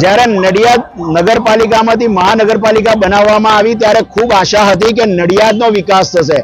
જ્યારે નડિયાદ નગરપાલિકામાંથી મહાનગરપાલિકા બનાવવામાં આવી, ત્યારે ખૂબ આશા હતી કે નડિયાદનો વિકાસ થશે.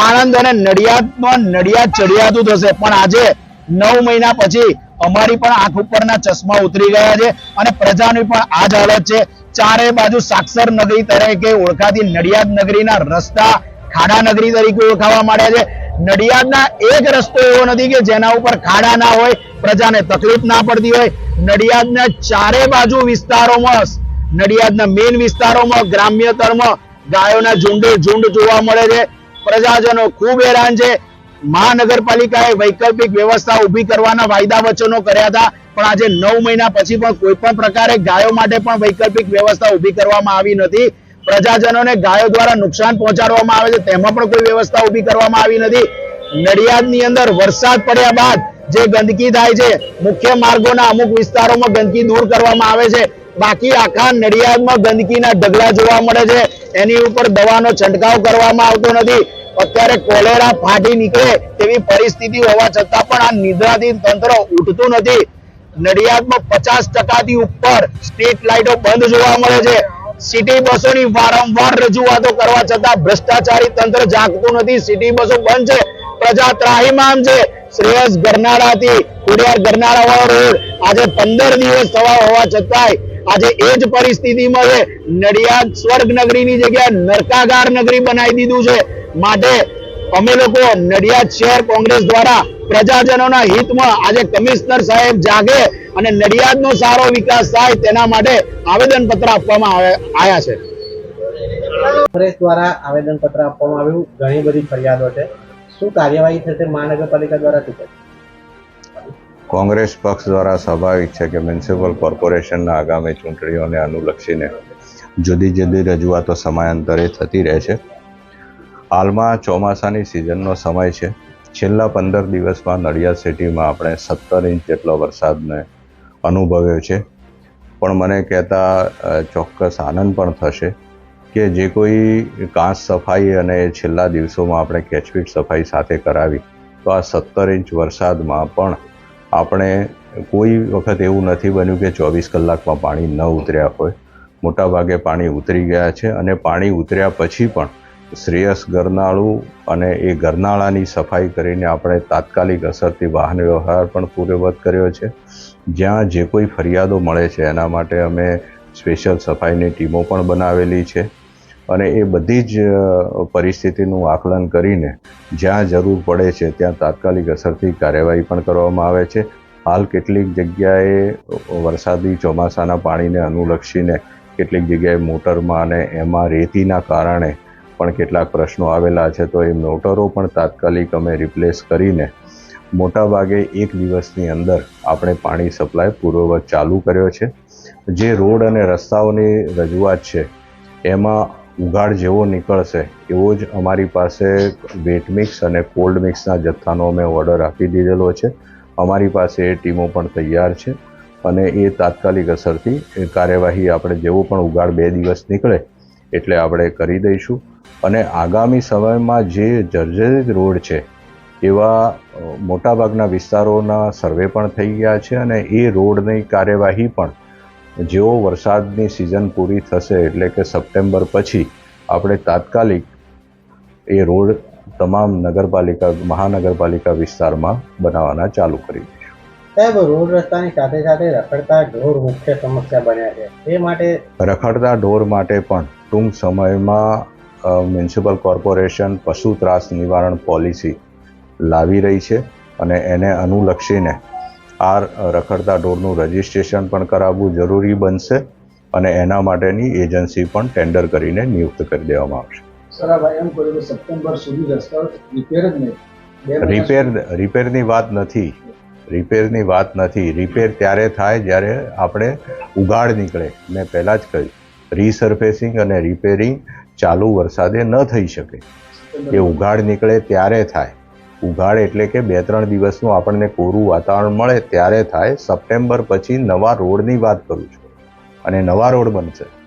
આણંદ અને નડિયાદમાં નડિયાદ ચડિયાતું થશે. પણ આજે નવ મહિના પછી અમારી પણ આંખ ઉપરના ચશ્મા ઉતરી ગયા છે અને પ્રજાની પણ આ જ હાલત છે. ચારે બાજુ સાક્ષર નગરી તરીકે ઓળખાતી નડિયાદ નગરીના રસ્તા ખાડા નગરી તરીકે ઓળખાવા માંડ્યા છે. નડિયાદના એક રસ્તો એવો નથી કે જેના ઉપર ખાડા ના હોય, પ્રજાને તકલીફ ના પડતી હોય. નડિયાદના ચારે બાજુ વિસ્તારોમાં, નડિયાદના મેઇન વિસ્તારોમાં, ગ્રામ્ય તળમાં ગાયોના ઝુંડે, ઝુંડ જોવા મળે છે. પ્રજાજનો ખૂબ હેરાન છે. મહાનગરપાલિકાએ વૈકલ્પિક વ્યવસ્થા ઊભી કરવાના વાયદા વચનો કર્યા હતા. પણ આજે નવ મહિના પછી પણ કોઈ પણ પ્રકારે ગાયો માટે પણ વૈકલ્પિક વ્યવસ્થા ઊભી કરવામાં આવી નથી. પ્રજાજનોને ગાયો દ્વારા નુકસાન પહોંચાડવામાં આવે છે, તેમાં પણ કોઈ વ્યવસ્થા ઊભી કરવામાં આવી નથી. નડિયાદની અંદર વરસાદ પડ્યા બાદ જે ગંદકી થાય છે, મુખ્ય માર્ગોના અમુક વિસ્તારોમાં ગંદકી દૂર કરવામાં આવે છે. બાકી આખા નડિયાદમાં ગંદકીના ઢગલા જોવા મળે છે. એની ઉપર દવાનો છંટકાવ કરવામાં આવતો નથી. અત્યારે કોલેરા ફાટી નીકળે તેવી પરિસ્થિતિ હોવા છતાં પણ આ નિદ્રાથી તંત્ર ઉઠતું નથી. નડિયાદમાં પચાસ ટકાથી ઉપર સ્ટ્રીટ લાઇટો બંધ જોવા મળે છે. સિટી બસોની વારંવાર રજૂઆતો કરવા છતાં ભ્રષ્ટાચારી તંત્ર જાગતું નથી. સિટી બસો બંધ છે. પ્રજા ત્રાહીમામ છે. શ્રેયસ ગરનાળાથી ખોડિયાર ગરનાળા વાળો રોડ આજે પંદર દિવસ થવા હોવા છતાંય આજે એ જ પરિસ્થિતિમાં છે. નડિયાદ સ્વર્ગ નગરીની જગ્યાએ નરકાગાર નગરી બનાવી દીધું છે. માટે અમે લોકો નડિયાદ શહેર કોંગ્રેસ દ્વારા પ્રજાજનોના હિતમાં આજે કમિશનર સાહેબ જાગે અને નડિયાદનો સારો વિકાસ થાય તેના માટે આવેદન પત્ર આપવામાં આવે- આવ્યા છે. કોંગ્રેસ દ્વારા આવેદન પત્ર આપવામાં આવ્યું. ઘણી બધી ફરિયાદો છે. શું કાર્યવાહી થશે મહાનગરપાલિકા દ્વારા થશે? કોંગ્રેસ પક્ષ દ્વારા સ્વાભાવિક છે કે મ્યુનિસિપલ કોર્પોરેશનના આગામી ચૂંટણીઓને અનુલક્ષીને જુદી જુદી રજૂઆતો સમયાંતરે થતી રહે છે. હાલમાં ચોમાસાની સિઝનનો સમય છે. છેલ્લા પંદર દિવસમાં નડિયાદ સિટીમાં આપણે સત્તર ઇંચ જેટલો વરસાદને અનુભવ્યો છે. પણ મને કહેતા ચોક્કસ આનંદ પણ થશે કે જે કોઈ કાંસ સફાઈ અને છેલ્લા દિવસોમાં આપણે કેચપીટ સફાઈ સાથે કરાવી, તો આ સત્તર ઇંચ વરસાદમાં પણ આપણે કોઈ વખત એવું નથી બન્યું કે ચોવીસ કલાકમાં પાણી ન ઉતર્યા હોય. મોટાભાગે પાણી ઉતરી ગયા છે અને પાણી ઉતર્યા પછી પણ શ્રેયસ ગરનાળું અને એ ગરનાળાની સફાઈ કરીને આપણે તાત્કાલિક અસરથી વાહન વ્યવહાર પણ પૂર્વવત કર્યો છે. જ્યાં જે કોઈ ફરિયાદો મળે છે, એના માટે અમે સ્પેશિયલ સફાઈની ટીમો પણ બનાવેલી છે અને એ બધી જ પરિસ્થિતિનું આકલન કરીને જ્યાં જરૂર પડે છે, ત્યાં તાત્કાલિક અસરથી કાર્યવાહી પણ કરવામાં આવે છે. હાલ કેટલીક જગ્યાએ વરસાદી ચોમાસાના પાણીને અનુલક્ષીને કેટલીક જગ્યાએ મોટરમાં અને એમાં રેતીના કારણે પણ કેટલાક પ્રશ્નો આવેલા છે, તો એ મોટરો પણ તાત્કાલિક અમે રિપ્લેસ કરીને મોટાભાગે એક દિવસની અંદર આપણે પાણી સપ્લાય પૂર્વવત ચાલુ કર્યો છે. જે રોડ અને રસ્તાઓની રજૂઆત છે, એમાં ઉઘાડ જેવો નીકળશે, એવો જ અમારી પાસે વેટ મિક્સ અને કોલ્ડ મિક્સના જથ્થાનો અમે ઓર્ડર આપી દીધેલો છે. અમારી પાસે એ ટીમો પણ તૈયાર છે અને એ તાત્કાલિક અસરથી કાર્યવાહી આપણે જેવો પણ ઉઘાડ બે દિવસ નીકળે, એટલે આપણે કરી દઈશું. અને આગામી સમયમાં જે જર્જરિત રોડ છે એવા મોટાભાગના વિસ્તારોના સર્વે પણ થઈ ગયા છે અને એ રોડની કાર્યવાહી પણ જેવો વરસાદની સિઝન પૂરી થશે એટલે કે સપ્ટેમ્બર પછી આપણે તાત્કાલિક એ રોડ તમામ નગરપાલિકા મહાનગરપાલિકા વિસ્તારમાં બનાવવાના ચાલુ કરી દઈશું. સાહેબ રોડ રસ્તાની સાથે સાથે રખડતા ઢોર મુખ્ય સમસ્યા બન્યા છે. એ માટે રખડતા ઢોર માટે પણ ટૂંક સમયમાં મ્યુનિસિપલ કોર્પોરેશન પશુ ત્રાસ નિવારણ પોલિસી લાવી રહી છે અને એને અનુલક્ષીને આ રખડતા ઢોરનું રજિસ્ટ્રેશન પણ કરાવવું જરૂરી બનશે અને એના માટેની એજન્સી પણ ટેન્ડર કરીને નિયુક્ત કરી દેવામાં આવશે. સર આ ભાઈ એમ કર્યું કે સપ્ટેમ્બર સુધી રસ્તા રિપેર જ નહીં. રિપેર રિપેરની વાત નથી. રિપેરની વાત નથી. રિપેર ત્યારે થાય જ્યારે આપણે ઉગાડ નીકળે. મેં પહેલાં જ કહ્યું. રીસર્ફેસિંગ અને રિપેરિંગ ચાલુ વરસાદે ન થઈ શકે. એ ઉઘાડ નીકળે ત્યારે થાય. ઉઘાડ એટલે કે બે ત્રણ દિવસનું આપણને કોરું વાતાવરણ મળે ત્યારે થાય. સપ્ટેમ્બર પછી નવા રોડની વાત કરું છું. અને નવા રોડ બનશે.